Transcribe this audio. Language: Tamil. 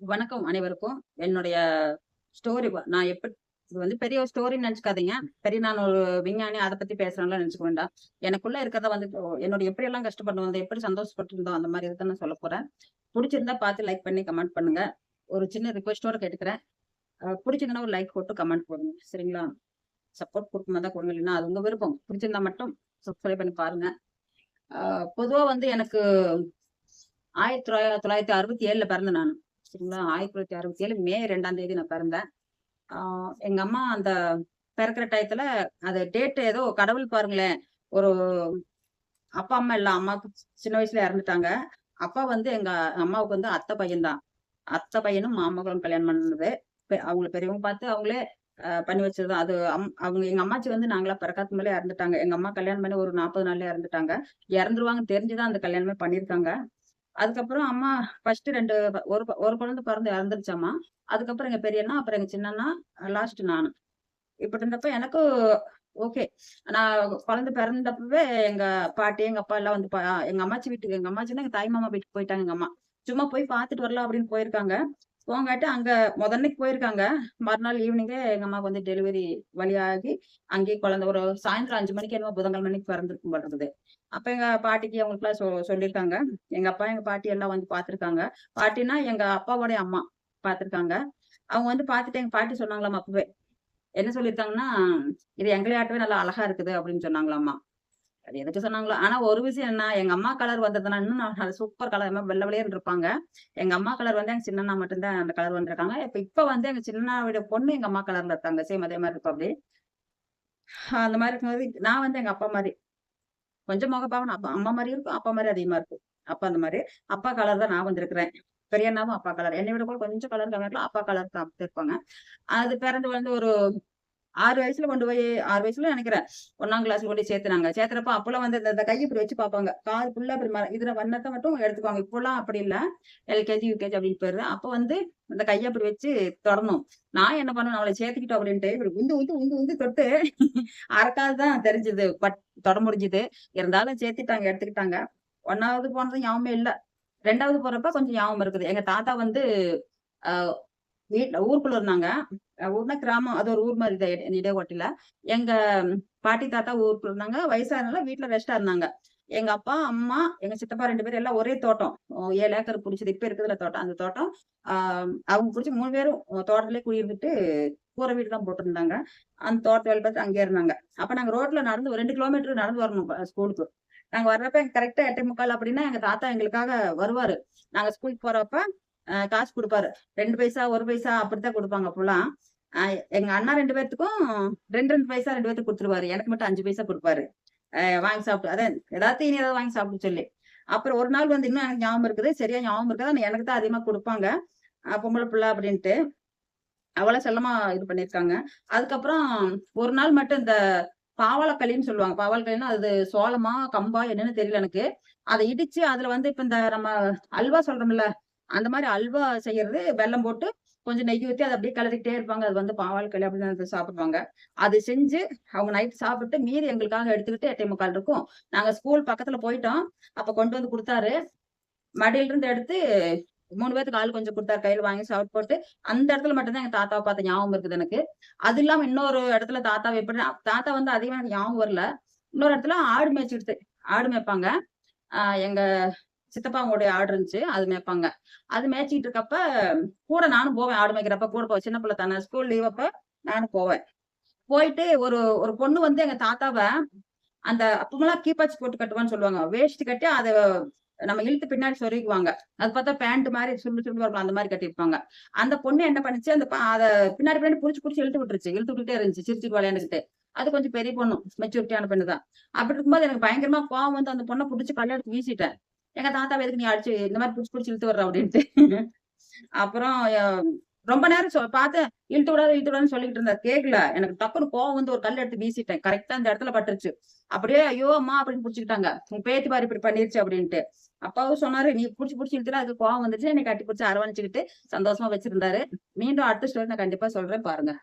வணக்கம் அனைவருக்கும். என்னுடைய ஸ்டோரி நான் எப்படி இது வந்து பெரிய ஒரு ஸ்டோரின்னு நினச்சிக்காதீங்க பெரிய நான் ஒரு விஞ்ஞானி அதை பத்தி பேசுறேன்லாம் நெனச்சுக்க வேண்டாம். எனக்குள்ள இருக்கிறத வந்து என்னோட என்னோட எப்படியெல்லாம் கஷ்டப்பட்டு வந்து எப்படி சந்தோஷப்பட்டுருந்தோம் அந்த மாதிரி இத நான் சொல்ல போறேன். பிடிச்சிருந்தா பார்த்து லைக் பண்ணி கமெண்ட் பண்ணுங்க. ஒரு சின்ன ரிக்வெஸ்டோட கேட்டுக்கிறேன். பிடிச்சிருந்தா ஒரு லைக் போட்டு கமெண்ட் போடுங்க. சரிங்களா? சப்போர்ட் கொடுக்குமா தான் கொடுங்க. இல்லைன்னா அது உங்க விருப்பம். பிடிச்சிருந்தா மட்டும் சப்ஸ்கிரைப் பண்ணி பாருங்க. பொதுவா வந்து எனக்கு 1967ல பிறந்தேன் நான் சரிங்களா? 1967 மே ரெண்டாம் தேதி நான் பிறந்தேன். எங்க அம்மா அந்த பிறக்கிற டயத்துல அது டேட் ஏதோ கடவுள் பாருங்களேன். ஒரு அப்பா, அம்மா இல்ல. அம்மாவுக்கு சின்ன வயசுல இறந்துட்டாங்க. அப்பா வந்து எங்க அம்மாவுக்கு வந்து அத்தை பையன்தான் அத்தை பையனும் மாமகளும் கல்யாணம் பண்ணது. பெ அவங்கள பெரியவங்க பார்த்து அவங்களே பண்ணி வச்சது அது அம் அவங்க எங்க அம்மாச்சி வந்து நாங்களா பிறக்காததுக்கு மேலே இறந்துட்டாங்க. எங்க அம்மா கல்யாணம் பண்ணி ஒரு நாற்பது நாள்ல இறந்துட்டாங்க. இறந்துருவாங்கன்னு தெரிஞ்சுதான் அந்த கல்யாணமே பண்ணியிருக்காங்க. அதுக்கப்புறம் அம்மா ஃபர்ஸ்ட் ரெண்டு ஒரு ஒரு குழந்தை பிறந்து இறந்துருச்சாம்மா. அதுக்கப்புறம் எங்க பெரியண்ணா, அப்புறம் எங்க சின்னண்ணா, லாஸ்ட் நான் இப்படி இருந்தப்ப எனக்கு ஓகே. நான் குழந்தை பிறந்தப்பவே எங்க பாட்டி, எங்க அப்பா எல்லாம் வந்து பா எங்க அம்மாச்சி வீட்டுக்கு எங்க அம்மாச்சின்னா எங்க தாய் மாமா வீட்டுக்கு போயிட்டாங்க எங்க அம்மா. சும்மா போய் பார்த்துட்டு வரலாம் அப்படின்னு போயிருக்காங்க. போங்காட்டி அங்க முதன்னைக்கு போயிருக்காங்க. மறுநாள் ஈவினிங்கே எங்க அம்மாவுக்கு வந்து டெலிவரி வழியாகி, அங்கேயே குழந்தை ஒரு சாயந்தரம் அஞ்சு மணிக்கு என்னமோ புதன்கிழமை மணிக்கு பிறந்திருக்கும் போல அப்ப எங்க பாட்டிக்கு அவங்களுக்கெல்லாம் சொ சொல்லியிருக்காங்க. எங்க அப்பா, எங்க பாட்டி எல்லாம் வந்து பார்த்துருக்காங்க. பாட்டின்னா எங்க அப்பாவோடைய அம்மா பார்த்துருக்காங்க. அவங்க வந்து பார்த்துட்டு எங்க பாட்டி சொன்னாங்களாம் அப்பவே. என்ன சொல்லியிருக்காங்கன்னா, "இது எங்களையாட்டவே நல்லா அழகா இருக்குது" அப்படின்னு சொன்னாங்களாம்மா. அது எதுக்கு சொன்னாங்களோ, ஆனா ஒரு விஷயம் என்ன, எங்க அம்மா கலர் வந்ததுன்னா இன்னும் நான் சூப்பர் கலர் வெள்ள வெளியேன்னு இருப்பாங்க. எங்க அம்மா கலர் வந்து எங்க சின்னண்ணா மட்டும்தான் அந்த கலர் வந்திருக்காங்க. இப்ப இப்ப வந்து எங்க சின்னண்ணாவோட பொண்ணு எங்க அம்மா கலர்ல இருக்காங்க. சேம் அதே மாதிரி இருக்கும் இருப்பாப்படி. அந்த மாதிரி இருக்கும்போது நான் வந்து எங்க அப்பா மாதிரி கொஞ்சம் முகப்பாவன அப்பா அம்மா மாதிரி இருக்கும். அப்பா மாதிரி அதிகமா இருக்கும். அப்பா அந்த மாதிரி அப்பா கலர் தான் நான் வந்திருக்கிறேன். பெரியண்ணாவும் அப்பா கலர். என்னை விட கூட கொஞ்சம் கலர் கம்மியா அப்பா கலர் தான் இருப்பாங்க. அது பிறந்து வந்து ஒரு ஆறு வயசுல கொண்டு போய் ஆறு வயசுல நினைக்கிறேன் ஒன்னாம் கிளாஸ்ல கொண்டு சேர்த்துனாங்க. சேர்த்துறப்ப அப்பெல்லாம் வந்து இந்த கையை இப்படி வச்சு பார்ப்பாங்க. கால் ஃபுல்லா இப்படி ம இதுல வண்ணத்தை மட்டும் எடுத்துக்குவாங்க. இப்பெல்லாம் அப்படி இல்ல. எல்கேஜி, யூகேஜி அப்படின்னு போயிருது. அப்ப வந்து இந்த கையை அப்படி வச்சு தொடணும். நான் என்ன பண்ணணும் அவளை சேர்த்துக்கிட்டோம் அப்படின்ட்டு இப்படி உந்து உந்து உந்து உந்து தொட்டு அறக்காது தான் தெரிஞ்சது. பட் தொட முடிஞ்சுது. இருந்தாலும் சேர்த்துட்டாங்க, எடுத்துக்கிட்டாங்க. ஒன்னாவது போனது ஞாபகமே இல்லை ரெண்டாவது போறப்ப கொஞ்சம் ஞாபகம் இருக்குது. எங்க தாத்தா வந்து வீட்டில் ஊருக்குள்ள இருந்தாங்க. ஊர்னா கிராமம். அது ஒரு ஊர் மாதிரி தான் இட எங்க பாட்டி, தாத்தா ஊருக்குள்ள இருந்தாங்க. வயசானனால வீட்டுல ரெஸ்டா இருந்தாங்க. எங்க அப்பா, அம்மா, எங்க சித்தப்பா ரெண்டு பேரும் எல்லாம் ஒரே தோட்டம். ஏழு ஏக்கர் பிடிச்சது இப்ப இருக்குதுல தோட்டம். அந்த தோட்டம். ஆஹ் அவங்க பிடிச்சி மூணு பேரும் தோட்டத்திலே குடியிருந்துட்டு, கூரை வீடு தான் போட்டிருந்தாங்க. அந்த தோட்டம் வேலை பார்த்து அங்கே இருந்தாங்க. அப்ப நாங்க ரோட்ல நடந்து ஒரு ரெண்டு கிலோமீட்டர் நடந்து வரணும் ஸ்கூலுக்கு. நாங்க வர்றப்ப கரெக்ட்டா 8:45 அப்படின்னா எங்க தாத்தா எங்களுக்காக வருவாரு. நாங்க ஸ்கூலுக்கு போறப்ப காசு கொடுப்பாரு ரெண்டு பைசா, ஒரு பைசா அப்படித்தான் குடுப்பாங்க அப்பெல்லாம் எங்க அண்ணா ரெண்டு பேர்த்துக்கும் ரெண்டு ரெண்டு பைசா ரெண்டு பேர்த்துக்கு குடுத்துருவாரு. எனக்கு மட்டும் அஞ்சு பைசா குடுப்பாரு. வாங்கி சாப்பிட்டு அதான் ஏதாவது தீனி ஏதாவது வாங்கி சாப்பிட சொல்லி. அப்புறம் ஒரு நாள் வந்து இன்னும் எனக்கு ஞாபகம் இருக்குது. சரியா ஞாபகம் இருக்குது ஆனா எனக்கு தான் அதிகமா குடுப்பாங்க. பொம்பளை பிள்ளை அப்படின்ட்டு. அவ்வளோ செல்லமா இது பண்ணியிருக்காங்க. அதுக்கப்புறம் ஒரு நாள் மட்டும் இந்த பாவாளக்களின்னு சொல்லுவாங்க. பாவலக்களின்னா அது சோளமா, கம்பா என்னன்னு தெரியல எனக்கு. அத இடிச்சு அதுல வந்து இப்ப இந்த நம்ம அல்வா சொல்றோம்ல, அந்த மாதிரி அல்வா செய்யறது வெல்லம் போட்டு கொஞ்சம் நெய் ஊற்றி அதை அப்படியே கலரிக்கிட்டே இருப்பாங்க. அது வந்து பாவல்களி அப்படின்னு சாப்பிடுவாங்க. அது செஞ்சு அவங்க நைட் சாப்பிட்டு மீதி எங்களுக்காக எடுத்துக்கிட்டு 8:45 இருக்கும். நாங்கள் ஸ்கூல் பக்கத்துல போயிட்டோம். அப்ப கொண்டு வந்து கொடுத்தாரு மடியிலிருந்து எடுத்து மூணு பேத்துக்கு ஆள் கொஞ்சம் கொடுத்தாரு கையில் வாங்கி சாப்பிட்டு போட்டு, அந்த இடத்துல மட்டும்தான் எங்க தாத்தாவை பார்த்த ஞாபகம் இருக்குது எனக்கு. அது இல்லாம இன்னொரு இடத்துல தாத்தாவை எப்படி தாத்தா வந்து அதிகமாக எனக்கு ஞாபகம் வரல. இன்னொரு இடத்துல ஆடு மேய்ச்சிடுது ஆடு மேய்ப்பாங்க. எங்க சித்தப்பாவோடைய ஆடு இருந்துச்சு. அது மேய்ப்பாங்க. அது மேய்ச்சிட்டு இருக்கப்ப கூட நானும் போவேன். ஆடு மேய்க்கிறப்ப கூட போவேன். சின்ன பிள்ளை தானே. ஸ்கூல் லீவ் அப்ப நானும் போவேன். போயிட்டு ஒரு ஒரு பொண்ணு வந்து எங்க தாத்தாவ அந்த அப்பமெல்லாம் கீப்பாச்சி போட்டு கட்டுவான்னு சொல்லுவாங்க. வேஷ்டி கட்டி அதை நம்ம இழுத்து பின்னாடி சொருகிக்குவாங்க. அது பார்த்தா பேண்ட் மாதிரி சுண்டு சுண்டு வரலாம் அந்த மாதிரி கட்டியிருப்பாங்க. அந்த பொண்ணு என்ன பண்ணுச்சு, அந்த அதை பின்னாடி பின்னாடி புடிச்சு புடிச்சு இழுத்து விட்டுருச்சு. இழுத்து விட்டுட்டே இருந்துச்சு. சிரிச்சுட்டு விளையாண்டுக்கிட்டு. அது கொஞ்சம் பெரிய பொண்ணு. மெச்சூரிட்டியான பெண்ணு தான். அப்படி இருக்கும்போது எனக்கு பயங்கரமா கோவம் வந்து அந்த பொண்ணை புடிச்சு கல்ல எடுத்து வீசிட்டேன். எங்க தாத்தா எதுக்கு நீ அடிச்சு இந்த மாதிரி புடிச்சு புடிச்சு இழுத்து வர்ற அப்படின்ட்டு. அப்புறம் ரொம்ப நேரம் சொ பார்த்தேன். இழுத்து விடாத, இழுத்து விடாதன்னு சொல்லிட்டு இருந்தாரு. கேட்கல. எனக்கு டக்குனு கோவம் வந்து ஒரு கல்ல எடுத்து வீசிட்டேன். கரெக்டா அந்த இடத்துல பட்டுருச்சு. அப்படியே ஐயோ! அம்மா அப்படின்னு புடிச்சுக்கிட்டாங்க. உன் பேத்தி பாரு இப்படி பண்ணிருச்சு அப்படின்ட்டு. அப்பாவும் சொன்னாரு, "நீ புடிச்சு புடிச்சு இழுத்துல அதுக்கு கோவம் வந்துச்சு." என்னை கட்டி பிடிச்சி அரவணைச்சுக்கிட்டு சந்தோஷமா வச்சிருந்தாரு. மீண்டும் அடுத்த ஸ்டோரி நான் கண்டிப்பா சொல்றேன் பாருங்க.